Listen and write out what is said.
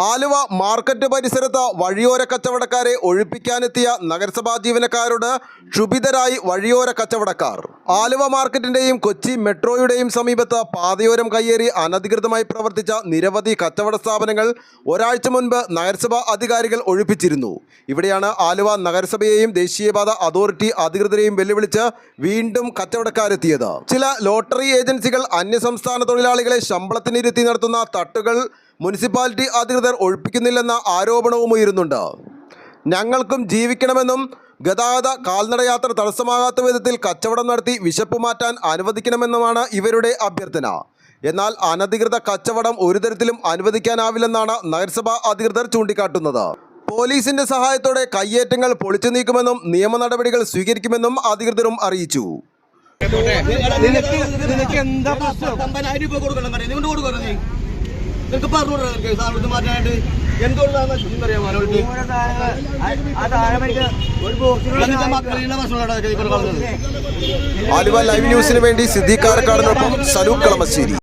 Aluva market പരിസരത്ത് വഴിയോര കച്ചവടക്കാരെ ഒഴിപ്പിക്കാനെത്തിയ നഗരസഭാ ജീവനക്കാരോട് ക്ഷുഭിതരായി വഴിയോര കച്ചവടക്കാർ. ആലുവ മാർക്കറ്റിന്റെയും കൊച്ചി മെട്രോയുടെയും സമീപത്ത് പാതയോരം കയ്യേറി അനധികൃതമായി പ്രവർത്തിച്ച നിരവധി കച്ചവട സ്ഥാപനങ്ങൾ ഒരാഴ്ച മുൻപ് നഗരസഭാ അധികാരികൾ ഒഴിപ്പിച്ചിരുന്നു. ഇവിടെയാണ് ആലുവ നഗരസഭയെയും ദേശീയപാത അതോറിറ്റി അധികൃതരെയും വെല്ലുവിളിച്ച് വീണ്ടും കച്ചവടക്കാരെത്തിയത്. ചില ലോട്ടറി ഏജൻസികൾ അന്യസംസ്ഥാന തൊഴിലാളികളെ ശമ്പളത്തിനിരുത്തി നടത്തുന്ന തട്ടുകൾ മുനിസിപ്പാലിറ്റി അധികൃതർ ഒഴിപ്പിക്കുന്നില്ലെന്ന ആരോപണവും ഉയരുന്നുണ്ട്. ഞങ്ങൾക്കും ജീവിക്കണമെന്നും ഗതാഗത കാൽനടയാത്ര തടസ്സമാകാത്ത വിധത്തിൽ കച്ചവടം നടത്തി വിശപ്പ് മാറ്റാൻ അനുവദിക്കണമെന്നുമാണ് ഇവരുടെ അഭ്യർത്ഥന. എന്നാൽ അനധികൃത കച്ചവടം ഒരു തരത്തിലും അനുവദിക്കാനാവില്ലെന്നാണ് നഗരസഭാ അധികൃതർ ചൂണ്ടിക്കാട്ടുന്നത്. പോലീസിന്റെ സഹായത്തോടെ കയ്യേറ്റങ്ങൾ പൊളിച്ചു നീക്കുമെന്നും നിയമ നടപടികൾ സ്വീകരിക്കുമെന്നും അധികൃതരും അറിയിച്ചു. നിനക്ക് എന്താ പ്രശ്നം? രൂപ കൊടുക്കണം പറയും നിങ്ങളുടെ കൊടുക്കണം നീ പറഞ്ഞു നിനക്ക് സാധനത്ത് മാറ്റാനായിട്ട്. എന്തുകൊണ്ടാണ് അറിയാമോ അവരോട് മക്കളുടെ ഭക്ഷണം ആലുവ ലൈവ് ന്യൂസിന് വേണ്ടി സിദ്ദീഖ് കാരക്കാടിനൊപ്പം സലൂക്ക് കളമശ്ശേരി.